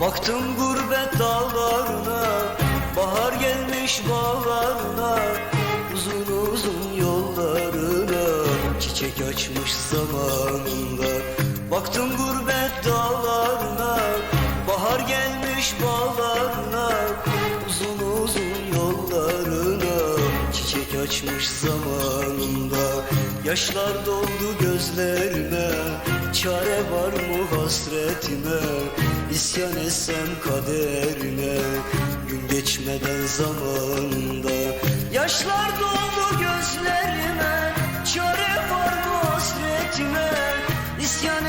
Baktım gurbet dağlarına Bahar gelmiş bağlarına Uzun uzun yollarına Çiçek açmış zamanında. Baktım gurbet dağlarına Bahar gelmiş bağlarına Uzun uzun yollarına Çiçek açmış zamanında. Yaşlar doldu gözlerime Çare var mı hasretime İsyan etsem kaderine Gün geçmeden zamanında Yaşlar doldu gözlerime Çare var mı hasretime İsyan